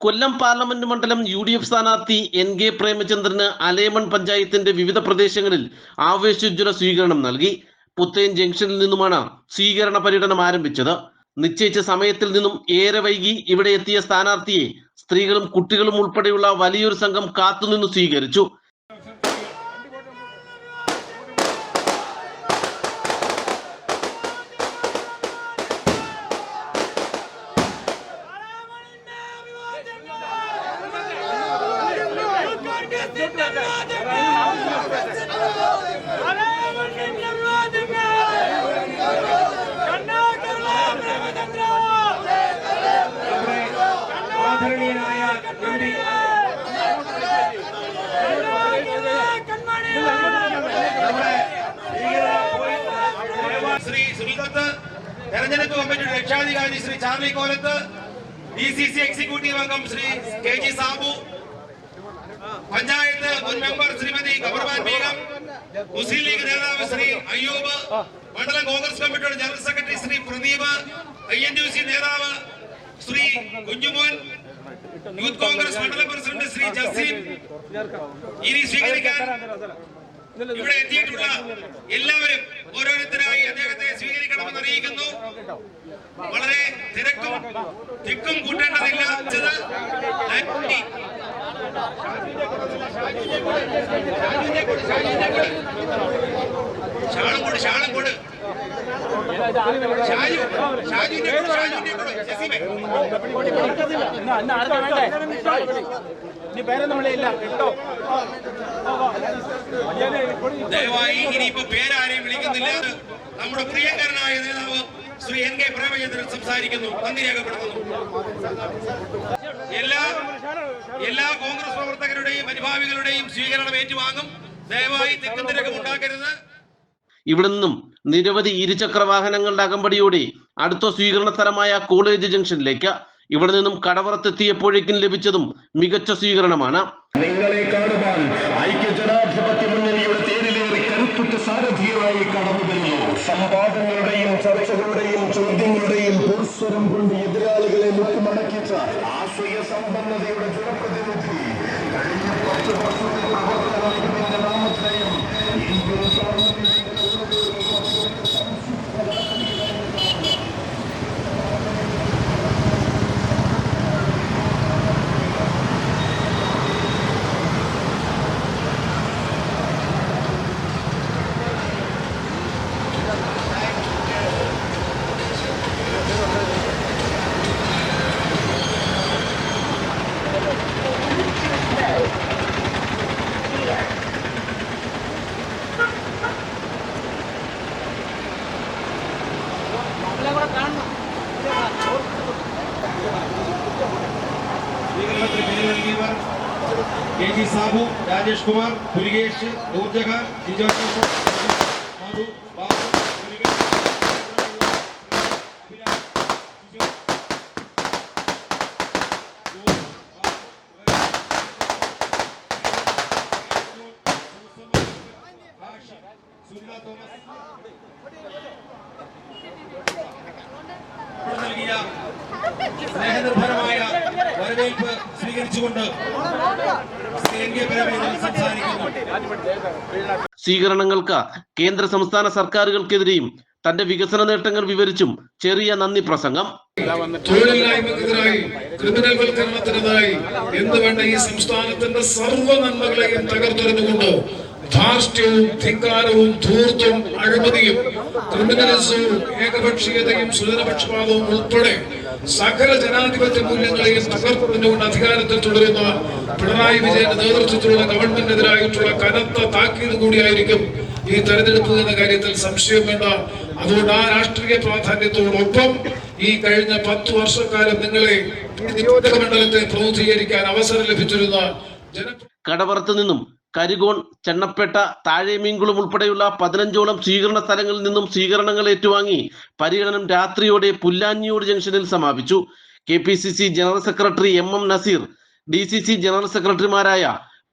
കൊല്ലം parliament മണ്ഡലം U D F സ്ഥാനാർത്ഥി N K പ്രേമചന്ദ്രന് അലേമൺ പഞ്ചായത്തിന്റെ വിവിധ പ്രദേശങ്ങളിൽ ആവേശോജ്വല സ്വീകരണം നൽകി. പുത്തേൻ ജംഗ്ഷനിൽ നിന്നുമാണ് സ്വീകരണ പര്യടനം ആരംഭിച്ചത്. നിശ്ചയിച്ച സമയത്തിൽ നിന്നും ഏറെ വൈകി ഇവിടെ എത്തിയ സ്ഥാനാർത്ഥിയെ സ്ത്രീകളും കുട്ടികളും ഉൾപ്പെടെയുള്ള വലിയൊരു സംഘം കാത്തുനിന്ന് സ്വീകരിച്ചു. ആദരണീയനായ എം പി ശ്രീ സുനിൽദത്ത് തെരഞ്ഞെടുപ്പ് കമ്മിറ്റിയുടെ രക്ഷാധികാരി Shri Charlie Kolath D C C executive അംഗം ശ്രീ കെ ജി സാബു പഞ്ചായത്ത് മുൻ മെമ്പർ ശ്രീമതി കമർബാൻ ബീഗം മുസ്ലിം ലീഗ് നേതാവ് ശ്രീ അയ്യൂബ് മണ്ഡലം കോൺഗ്രസ് കമ്മിറ്റിയുടെ general secretary Shri Pradeep I N നേതാവ് ശ്രീ കുഞ്ഞുമോൻ യൂത്ത് കോൺഗ്രസ് മണ്ഡലം പ്രസിഡന്റ് ശ്രീ ജസീം ഇനി സ്വീകരിക്കാൻ ഇവിടെ എത്തിയിട്ടുള്ള എല്ലാവരും ഓരോരുത്തരായി അദ്ദേഹത്തെ സ്വീകരിക്കണമെന്ന് അറിയിക്കുന്നു വളരെ തിരക്കും തിക്കും കൂട്ടേണ്ടതില്ല. ദയവായി ഇനിയിപ്പോ പേരാരെയും വിളിക്കുന്നില്ല. നമ്മുടെ പ്രിയങ്കരനായ നേതാവ് ശ്രീ എൻ കെ പ്രേമചന്ദ്രൻ സംസാരിക്കുന്നു. നന്ദി രേഖപ്പെടുത്തുന്നു. എല്ലാ എല്ലാ കോൺഗ്രസ് പ്രവർത്തകരുടെയും അനുഭാവികളുടെയും സ്വീകരണം ഏറ്റുവാങ്ങും. ദയവായി തിക്കും തിരക്കും ഉണ്ടാക്കരുത് ഇവിടെ നിന്നും നിരവധി ഇരുചക്ര വാഹനങ്ങളുടെ അകമ്പടിയോടെ അടുത്ത സ്വീകരണ സ്ഥലമായ കോളേജ് ജംഗ്ഷനിലേക്ക് ഇവിടെ നിന്നും കടവറത്തെത്തിയപ്പോഴേക്കും ലഭിച്ചതും മികച്ച സ്വീകരണമാണ്. നിങ്ങളെ കാണുവാൻ ഐക്യ ജനാധിപത്യ മുന്നണിയുടെ തേരിലേറി കരുത്തുറ്റ സംവാദങ്ങളുടെയും ചർച്ചകളുടെയും ചോദ്യങ്ങളുടെയും പുർസ്വരം കൊണ്ട് എതിരാളികളെ മുട്ടുമടക്കിയിട്ട് ആശയ സമ്പന്നതയുടെ ജനപ്രതിനിധി കഴിഞ്ഞ പത്ത് മധു ബാബു മുരുകൻ, അഭിരാജ്, ജിജു, ഹാഷി, സുനിത തോമസ് ഇപ്പോൾ നൽകിയ സ്നേഹനിർഭരമായ വരവേൽപ്പ് സ്വീകരിച്ചുകൊണ്ട് സ്വീകരണങ്ങൾക്ക് കേന്ദ്ര സംസ്ഥാന സർക്കാരുകൾക്കെതിരെയും തന്റെ വികസന നേട്ടങ്ങൾ വിവരിച്ചും ചെറിയ നന്ദി പ്രസംഗം. തൊഴിലില്ലായ്മക്കെതിരായി ക്രിമിനൽ വൽക്കരണത്തിനെതിരായി എന്ത് വേണ്ട ഈ സംസ്ഥാനത്തിന്റെ സർവ നന്മകളെയും തകർത്തെറിഞ്ഞുകൊണ്ട് ധാർഷ്ട്യവും ധിക്കാരവും ധൂർത്തും അഴിമതിയും ക്രിമിനലിസവും ഏകപക്ഷീയതയും സുജനപക്ഷപാതവും ഉൾപ്പെടെ സകല ജനാധിപത്യ മൂല്യങ്ങളെയും തകർത്തെറിഞ്ഞുകൊണ്ട് അധികാരത്തിൽ തുടരുന്ന പിണറായി വിജയന്റെ നേതൃത്വത്തിലുള്ള ഗവൺമെന്റിനെതിരായിട്ടുള്ള കനത്ത താക്കീത് കൂടിയായിരിക്കും ഈ തെരഞ്ഞെടുപ്പ് എന്ന കാര്യത്തിൽ സംശയം വേണ്ട. അതുകൊണ്ട് ആ രാഷ്ട്രീയ പ്രാധാന്യത്തോടൊപ്പം ഈ കഴിഞ്ഞ പത്ത് വർഷക്കാലം നിങ്ങളെ നിയോജക മണ്ഡലത്തെ പ്രതിനിധീകരിക്കാൻ അവസരം ലഭിച്ചിരുന്ന ജന കടവറത്ത് നിന്നും കരികോൺ ചെണ്ണപ്പേട്ട താഴെമീങ്കുളം ഉൾപ്പെടെയുള്ള പതിനഞ്ചോളം സ്വീകരണ സ്ഥലങ്ങളിൽ നിന്നും സ്വീകരണങ്ങൾ ഏറ്റുവാങ്ങി പര്യടനം രാത്രിയോടെ പുല്ലാഞ്ഞിയോട് ജംഗ്ഷനിൽ സമാപിച്ചു. K P C C general secretary M M Nazeer D C C general സെക്രട്ടറിമാരായ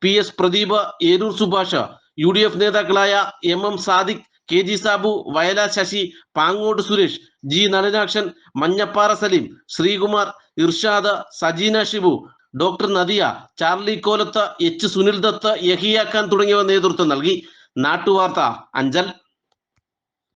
P S Pradeep Eroor Subhash U D F നേതാക്കളായ M M Sadiq K G Sabu Vayala Sasi Pangode Suresh G Nalinakshan Manjappara Saleem Sreekumar Irshad Sajeena Shibu doctor Nadiya Charlie Kolath H Sunil Dutt Yahiyakhan തുടങ്ങിയവ നേതൃത്വം നൽകി. നാട്ടുവാർത്ത അഞ്ചൽ.